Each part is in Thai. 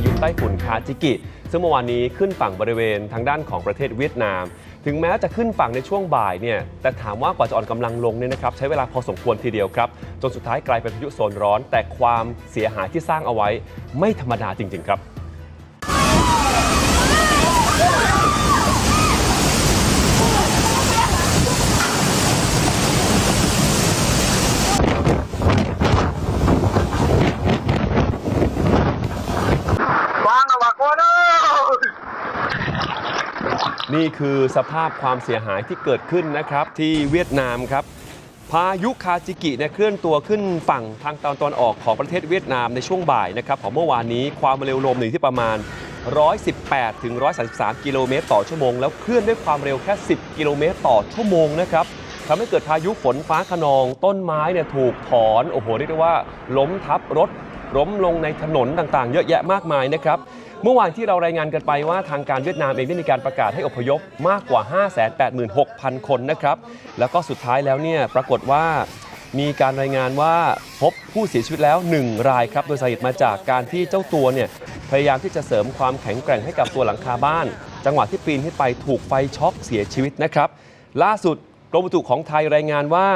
ายุไต้ฝุ่นคาจิกิ ซึ่งเมื่อวานนี้ขึ้นฝั่งบริเวณทางด้านของประเทศเวียดนาม ถึงแม้จะขึ้นฝั่งในช่วงบ่ายเนี่ยแต่ถามว่ากว่าจะอ่อนกำลังลงเนี่ยนะครับใช้เวลาพอสมควรทีเดียวครับ จนสุดท้ายกลายเป็นพายุโซนร้อน แต่ความเสียหายที่สร้างเอาไว้ไม่ธรรมดาจริง ๆ ครับ นี่คือสภาพความเสียหายที่เกิดขึ้นนะครับที่เวียดนามครับ พายุคาจิกิเนี่ยเคลื่อนตัวขึ้นฝั่งทางตอนตอนออกของประเทศเวียดนามในช่วงบ่ายนะครับของเมื่อวานนี้ความเร็วลมอยู่ที่ประมาณ 118 ถึง 133 กิโลเมตรต่อชั่วโมง แล้วเคลื่อนด้วยความเร็วแค่ 10 กิโลเมตรต่อชั่วโมงนะครับทำให้เกิดพายุฝนฟ้าขนอง ต้นไม้เนี่ยถูกถอน โอ้โหเรียกได้ว่าล้มทับรถ ล้มลงในถนนต่างๆ เยอะแยะมากมายนะครับ เมื่อวานที่เรารายงานกันไปว่าทางการเวียดนามเองได้มีการประกาศให้อพยพมากกว่า 586,000 คนนะครับ แล้วก็สุดท้ายแล้วเนี่ยปรากฏว่ามีการรายงานว่าพบผู้เสียชีวิตแล้ว 1 รายครับ โดยสาเหตุมาจากการที่เจ้าตัวเนี่ยพยายามที่จะเสริมความแข็งแกร่งให้กับตัวหลังคาบ้าน จังหวะที่ปีนขึ้นไปถูกไฟช็อกเสียชีวิตนะครับ ล่าสุดกรมอุตุของไทยรายงานว่า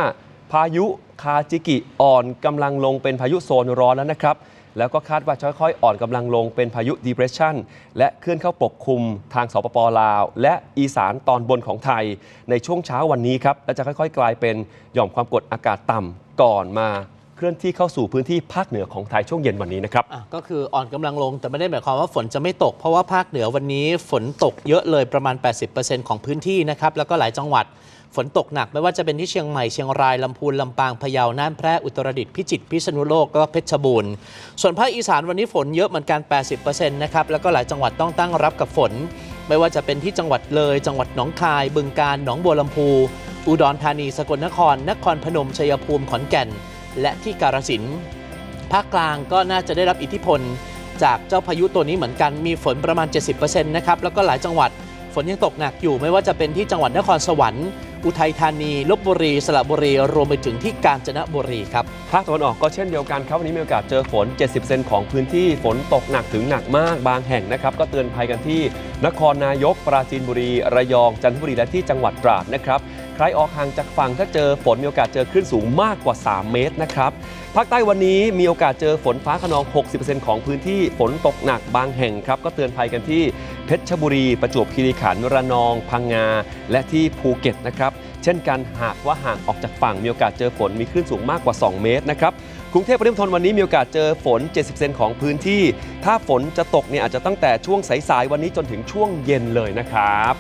พายุคาจิกิอ่อนกำลังลงเป็นพายุโซนร้อนแล้วนะครับ แล้วก็คาดว่าจะค่อยๆอ่อนกำลังลงเป็นพายุดีเพรสชันและเคลื่อนเข้าปกคลุมทางสปปลาว และอีสานตอนบนของไทย ในช่วงเช้าวันนี้ครับและจะค่อยๆ กลายเป็นหย่อมความกดอากาศต่ำก่อนมา เคลื่อนที่เข้าสู่พื้นที่ภาคเหนือของไทยช่วงเย็นวันนี้นะครับ อะก็คืออ่อนกำลังลงแต่ไม่ได้หมายความว่าฝนจะไม่ตก เพราะว่าภาคเหนือวันนี้ฝนตกเยอะเลยประมาณ 80%ของพื้นที่นะครับ แล้วก็หลายจังหวัดฝนตกหนัก ไม่ว่าจะเป็นที่เชียงใหม่เชียงรายลำพูนลำปางพะเยาน่านแพร่อุตรดิตถ์พิจิตรพิษณุโลกแล้วก็เพชรบูรณ์ส่วนภาคอีสานวันนี้ฝนเยอะเหมือนกัน 80%นะครับแล้วก็หลายจังหวัดต้องตั้งรับกับฝน ไม่ว่าจะเป็นที่จังหวัดเลย จังหวัดหนองคาย บึงกาฬหนองบัวลำพู อุดรธานีสกลนคร นครพนมชัยภูมิขอนแก่น และที่กาฬสินธุ์ภาคกลางก็น่าจะได้รับอิทธิพล จากเจ้าพายุตัวนี้เหมือนกันมีฝนประมาณ 70%นะครับแล้วก็หลายจังหวัดฝนยังตกหนักอยู่ไม่ว่าจะเป็นที่จังหวัดนครสวรรค์อุทัยธานีลบบุรี สระบุรี รวมไปถึงที่กาญจนบุรีครับภาคตะวันออกก็เช่นเดียวกันครับวันนี้มีโอกาสเจอฝน 70%ของพื้นที่ฝนตกหนักถึงหนักมากบางแห่งนะครับ ก็เตือนภัยกันที่ นครนายก ปราจีนบุรี ระยองจันทบุรีและที่จังหวัดตราดนะครับ ใครออกห่างจากฝั่งถ้าเจอฝนมีโอกาสเจอคลื่นสูงมากกว่า 3 เมตรนะครับภาคใต้วันนี้มีโอกาสเจอฝนฟ้าขนอง 60%ของพื้นที่ฝนตกหนักบางแห่งครับ ก็เตือนภัยกันที่เพชรบุรี ประจวบคีรีขันธ์ระนอง พังงา และที่ภูเก็ตนะครับ เช่นกันหากว่าห่างออกจากฝั่งมีโอกาสเจอฝนมีคลื่นสูงมากกว่า 2 เมตรนะครับกรุงเทพปริมณฑลวันนี้มีโอกาสเจอฝน 70%ของพื้นที่ ถ้าฝนจะตกเนี่ยอาจจะตั้งแต่ช่วงสายๆวันนี้จนถึงช่วงเย็นเลยนะครับ